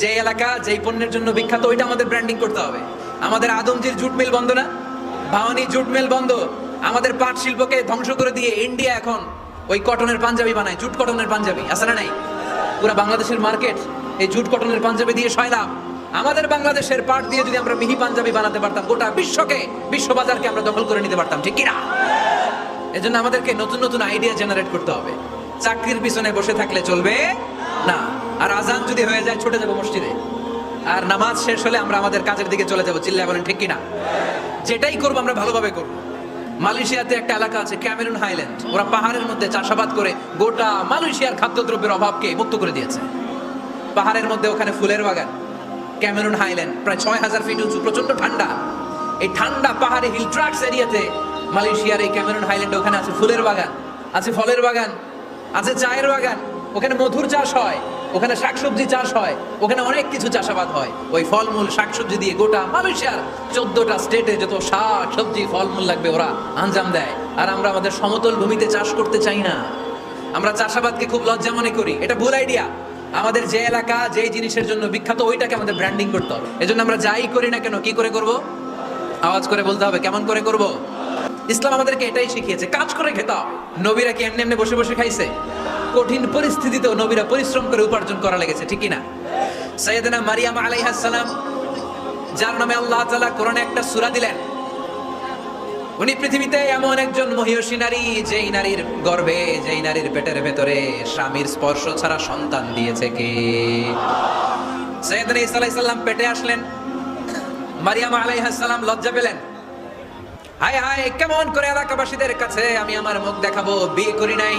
যে এলাকা, যেই পণ্যের জন্য বিখ্যাত, ওইটা আমাদের ব্র্যান্ডিং করতে হবে। আমাদের আদমজির জুট মিল বন্ধ না? ভাওয়ানি জুট মিল বন্ধ। আমাদের পাট শিল্পকে ধ্বংস করে দিয়ে ইন্ডিয়া এখন ওই কটনের পাঞ্জাবি বানায়, জুট কটনের পাঞ্জাবি। আছে না নাই? পুরো বাংলাদেশের মার্কেট এই জুট কটনের পাঞ্জাবি দিয়ে সয়লাম আমাদের বাংলাদেশের পাট দিয়ে যদি আমরা মিহি পাঞ্জাবি বানাতে পারতাম, গোটা বিশ্বকে, বিশ্ববাজারকে আমরা দখল করে নিতে পারতাম, ঠিক কিনা এজন্য আমাদেরকে নতুন নতুন আইডিয়া জেনারেট করতে হবে। চাকরির পিছনে বসে থাকলে চলবে না। আর আজান যদি হয়ে যায়, ছুটে যাব মসজিদে। আর নামাজ শেষ হলে আমরা আমাদের কাজের দিকে চলে যাব। চিল্লা বলেন, ঠিক কিনা? যেটাই করব, আমরা ভালোভাবে করব। মালয়েশিয়াতে একটা এলাকা আছে, ক্যামেরুন হাইল্যান্ড। ওরা পাহাড়ের মধ্যে চাষাবাদ করে গোটা মালয়েশিয়ার খাদ্যদ্রব্যের অভাবকে মুক্ত করে দিয়েছে। পাহাড়ের মধ্যে ওখানে ফুলের বাগান, ক্যামেরুন হাইল্যান্ড। প্রায় ছয় হাজার ফিট উঁচু প্রচণ্ড ঠান্ডা। এই ঠান্ডা পাহাড়ে হিল ট্রাক্স এরিয়াতে মালয়েশিয়ার এই ক্যামেরুন হাইল্যান্ড ওখানে আছে ফুলের বাগান, আছে ফলের বাগান, আছে চায়ের বাগান। ওখানে মধুর চাষ হয়। ওখানে শাকসবজি চাষ হয়, ওখানে অনেক কিছু চাষাবাদ হয়। ওই ফলমূল, শাকসবজি দিয়ে গোটা মালয়েশিয়ার চোদ্দটা স্টেটে যত শাক, সবজি, ফলমূল লাগবে, ওরা আঞ্জাম দেয়। আর আমরা আমাদের সমতল ভূমিতে চাষ করতে চাই না। আমরা চাষাবাদকে খুব লজ্জা মনে করি। এটা ভুল আইডিয়া আমাদের যে এলাকা যে জিনিসের জন্য বিখ্যাত, ওইটাকে আমাদের ব্র্যান্ডিং করতে হবে। এজন্য আমরা যাই করি না কেন, কি করে করব? আওয়াজ করে বলতে হবে, কেমন করে করব? ইসলাম আমাদেরকে এটাই শিখিয়েছে, কাজ করে খেতে হবে নবীরা কি এমনি এমনি বসে বসে খাইছে? কঠিন পরিস্থিতিতেও নবীরা পরিশ্রম করে উপার্জন করা লেগেছে ঠিকই না সৈয়দনা মারিয়াম আলাইহাস সালাম, যার নামে আল্লাহ তাআলা কোরআনে একটা সুরা দিলেন। উনি পৃথিবীতে এমন একজন মহিয়সী নারী, যেই নারীর গর্ভে, যেই নারীর পেটের ভেতরে স্বামীর স্পর্শ ছাড়া সন্তান দিয়েছে কে? সৈয়দনা ঈসা আলাইহিস সালাম পেটে আসলেন। মারিয়াম আলাইহিস সালাম লজ্জা পেলেন। হায় হায়, কেমন করে এলাকাবাসীদের কাছে আমি আমার মুখ দেখাবো, বিয়ে করি নাই।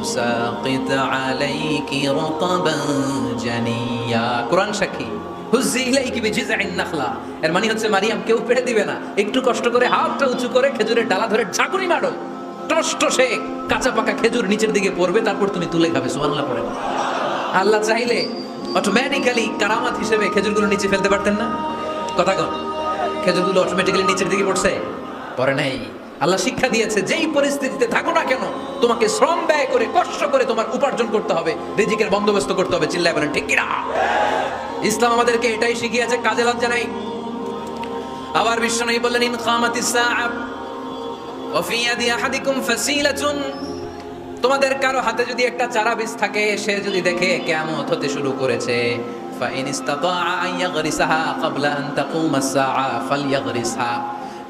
তুসাকিত আলাইকি রাতাবান জানিয়া। কোরআন সাক্ষী, হুজ্জি ইলাইকি বিজিযিন নাখলা। এর মানে হচ্ছে, মারিয়াম, কেউ পেড়ে দিবে না। একটু কষ্ট করে হাতটা উঁচু করে খেজুরের ডালা ধরে ঝাঁকুনি মারো। টষ্ট সে কাঁচা পাকা খেজুর নিচের দিকে পড়বে, তারপর তুমি তুলে খাবে। সুবহানাল্লাহ, পড়ে আল্লাহ চাইলে অটোমেটিক্যালি কারামাত হিসেবে খেজুরগুলো নিচে ফেলতে পারতেন না। কথা কন, খেজুরগুলো অটোমেটিক্যালি নিচের দিকে পড়ছে? পরে নাই। আল্লাহ শিক্ষা দিয়েছে, যেই পরিস্থিতিতে থাকো না কেন, তোমাকে শ্রম ব্যয় করে, কষ্ট করে তোমার উপার্জন করতে হবে, রিজিকের বন্দোবস্ত করতে হবে, চিল্লায় বলেন, ঠিক কিনা? ইসলাম আমাদেরকে এটাই শিখিয়েছে, কাজে লজ্জা নাই। আবার বিশ্ব নবী বললেন, ইন কামাতিস সাআ আহাদিকুম ফাসিলাতুন। তোমাদের কারও হাতে যদি একটা চারা বীজ থাকে, সে যদি দেখে কিয়ামত হতে শুরু করেছে ফাইন ইস্তাতাআ আন ক্বাবলা আন তাকুম আস-সাআ ফালইয়াগরিসহা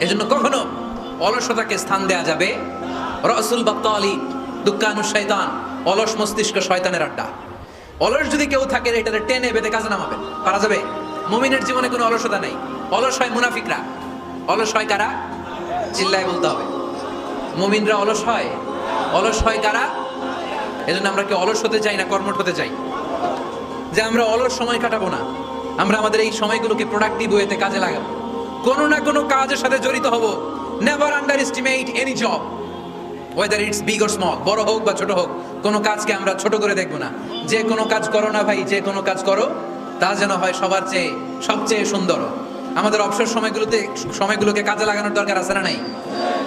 এজন্য কখনো অলসতাকে স্থান দেয়া যাবে? রসুল বাত্তালি দুঃখানু শয়তান, অলস মস্তিষ্ক শয়তানের আড্ডা। অলস যদি কেউ থাকে এটাতে টেনে বেঁধে কাজে নামাবেন। পারা যাবে? মুমিনের জীবনে কোনো অলসতা নেই। অলস হয় মুনাফিকরা। অলস হয় কারা? চিল্লায় বলতে হবে। মুমিনরা অলস হয়। অলস হয় কারা? এজন্য আমরা কি অলস হতে চাই না, কর্মঠ হতে চাই। যে আমরা অলস সময় কাটাবো না। আমরা আমাদের এই সময়গুলোকে প্রোডাক্টিভ ওয়েতে কাজে লাগাবো। কোনো না কোনো কাজের সাথে জড়িত হব। Never underestimate any job whether it's big or small বড় হোক বা ছোট হোক, কোনো কাজকে আমরা ছোট করে দেখব না। যে কোনো কাজ করো না ভাই, যে কোনো কাজ করো, তা যেন হয় সবার চেয়ে, সবচেয়ে সুন্দর। আমাদের অবসর সময়গুলোতে, সময়গুলোকে কাজে লাগানোর দরকার আছে না নাই?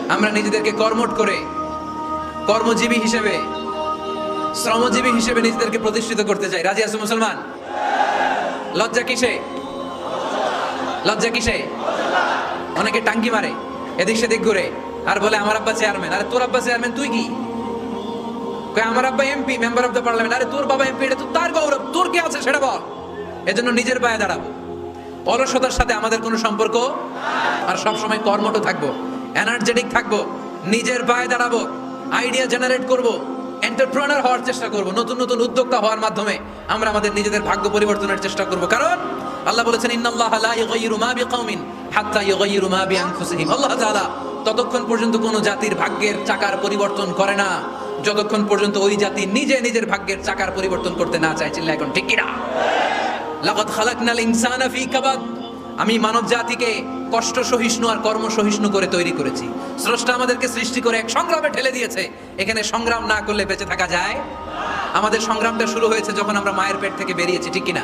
আমরা নিজেদেরকে কর্মট করে, কর্মজীবী হিসেবে, শ্রমজীবী হিসেবে নিজেদেরকে প্রতিষ্ঠিত করতে চাই। রাজি আছে মুসলমান? লজ্জা কিসে? লজ্জা কিসে? অনেকে টাঙ্কি মারে, এদিক সেদিক ঘুরে, আর বলে, আমার আব্বা চেয়ারম্যান আরে তোর আব্বা চেয়ারম্যান তুই কি? আমার আব্বা MP member of the parliament আরে তোর বাবা এমপি এটা তো তার গৌরব, তোর কি আছে সেটা বল। এজন্য নিজের পায়ে দাঁড়াবো। অলসতার সাথে আমাদের কোনো সম্পর্ক আর সব সময় কর্মঠ থাকব এনার্জেটিক থাকব, নিজের পায়ে দাঁড়াবো আইডিয়া জেনারেট করব এন্টারপ্রেনার হওয়ার চেষ্টা করব, নতুন নতুন উদ্যোক্তা হওয়ার মাধ্যমে আমরা আমাদের নিজেদের ভাগ্য পরিবর্তনের চেষ্টা করব। কারণ আল্লাহ বলেছেন, ইন্নাল্লাহ লা ইউগাইয়িরু মা বিকাউমিন হাত্তা ইউগাইয়িরু মা বিআনফুসিহিম। আল্লাহ তাআলা ততক্ষণ পর্যন্ত কোনো জাতির ভাগ্যের চাকার পরিবর্তন করে না। যতক্ষণ পর্যন্ত ওই জাতি নিজে নিজের ভাগ্যের চাকার পরিবর্তন করতে না চায় চিল্লা এখন ঠিক কিনা? লাকাদ খালাকনাল ইনসানা ফি কাবাদ। আমি মানব জাতিকে কষ্ট সহিষ্ণু আর কর্ম সহিষ্ণু করে তৈরি করেছি। স্রষ্টা আমাদেরকে সৃষ্টি করে এক সংগ্রামে ঠেলে দিয়েছে। এখানে সংগ্রাম না করলে বেঁচে থাকা যায়? আমাদের সংগ্রামটা শুরু হয়েছে যখন আমরা মায়ের পেট থেকে বেরিয়েছি, ঠিক কিনা?